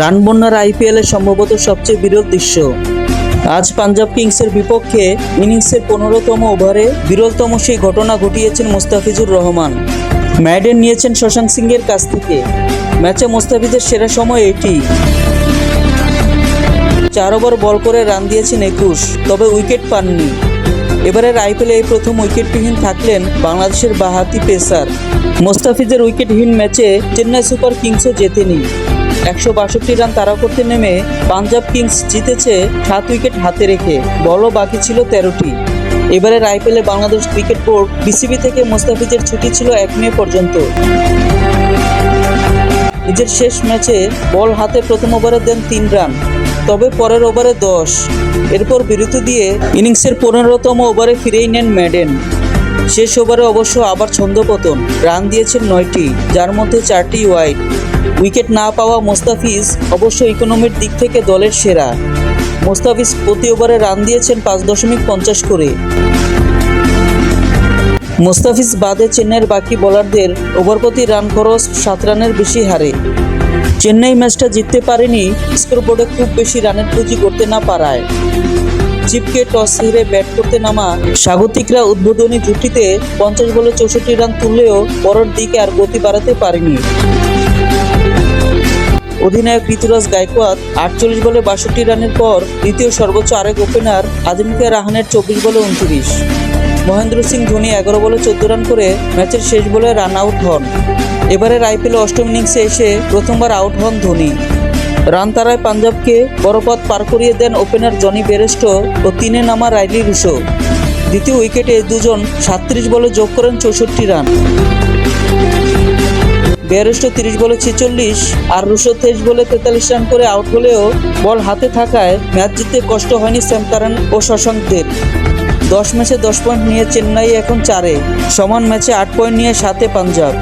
Run বন্যার আইপিএলে সম্ভবত সবচেয়ে বিরল দৃশ্য। আজ পাঞ্জাব কিংসের বিপক্ষে ইনিংসের পনেরোতম ওভারে বিরলতম সেই ঘটনা ঘটিয়েছেন মোস্তাফিজুর রহমান। ম্যাডেন নিয়েছেন শশাঙ্ক সিংয়ের কাছ থেকে। ম্যাচে মোস্তাফিজের সেরা সময় এটি। চার ওভার বল করে রান দিয়েছেন একুশ, তবে উইকেট পাননি। এবারের আইপিএলে এই প্রথম উইকেটবিহীন থাকলেন বাংলাদেশের বাহাতি পেসার। মোস্তাফিজের উইকেটহীন ম্যাচে চেন্নাই সুপার কিংসও জেতেনি। একশো বাষট্টি রান তাড়া করতে নেমে পাঞ্জাব কিংস জিতেছে সাত উইকেট হাতে রেখে। বলও বাকি ছিল তেরোটি। এবারের আইপিএলে বাংলাদেশ ক্রিকেট বোর্ড বিসিবি থেকে মোস্তাফিজের ছুটি ছিল এক মে পর্যন্ত। নিজের শেষ ম্যাচে বল হাতে প্রথম ওভারে দেন তিন রান, তবে পরের ওভারে দশ। এরপর বিরতি দিয়ে ইনিংসের পনেরোতম ওভারে ফিরেই নেন ম্যাডেন। শেষ ওভারে অবশ্য আবার ছন্দপতন, রান দিয়েছেন নয়টি, যার মধ্যে চারটি ওয়াইড। উইকেট না পাওয়া মোস্তাফিজ অবশ্য ইকোনমির দিক থেকে দলের সেরা। মোস্তাফিজ প্রতি ওভারে রান দিয়েছেন পাঁচ দশমিক পঞ্চাশ করে। মোস্তাফিজ বাদে চেন্নাইয়ের বাকি বোলারদের ওভার প্রতি রান খরচ সাত রানের বেশি হারে। চেন্নাই ম্যাচটা জিততে পারেনি স্কোরবোর্ডে খুব বেশি রানের পুঁজি করতে না পারায়। চিপকে টস হেরে ব্যাট করতে নামা স্বাগতিকরা উদ্বোধনী জুটিতে পঞ্চাশ বলে চৌষট্টি রান তুললেও পরের দিকে আর গতি বাড়াতে পারেনি। অধিনায়ক ঋতুরাজ গায়কোয়াদ আটচল্লিশ বলে বাষট্টি রানের পর দ্বিতীয় সর্বোচ্চ আরেক ওপেনার আজিমকে রাহানের চব্বিশ বলে উনত্রিশ। মহেন্দ্র সিং ধোনি এগারো বলে চোদ্দ রান করে ম্যাচের শেষ বলে রান আউট হন। এবারের আইপিএল অষ্টম ইনিংসে এসে প্রথমবার আউট হন ধোনি। রান তারায় পাঞ্জাবকে বড় পথ পার করিয়ে দেন ওপেনার জনি বেরেস্টো ও তিনে নামা রাইলি রুশো। দ্বিতীয় উইকেটে দুজন সাতত্রিশ বলে যোগ করেন চৌষট্টি রান। বেয়ারেস্টো তিরিশ বলে ছেচল্লিশ আর দুশো তেইশ বলে তেতাল্লিশ রান করে আউট হলেও বল হাতে থাকায় ম্যাচ জিততে কষ্ট হয়নি স্যাম কারান ও শশাঙ্কদের। দশ ম্যাচে দশ পয়েন্ট নিয়ে চেন্নাই এখন চারে। সমান ম্যাচে আট পয়েন্ট নিয়ে সাতে পাঞ্জাব।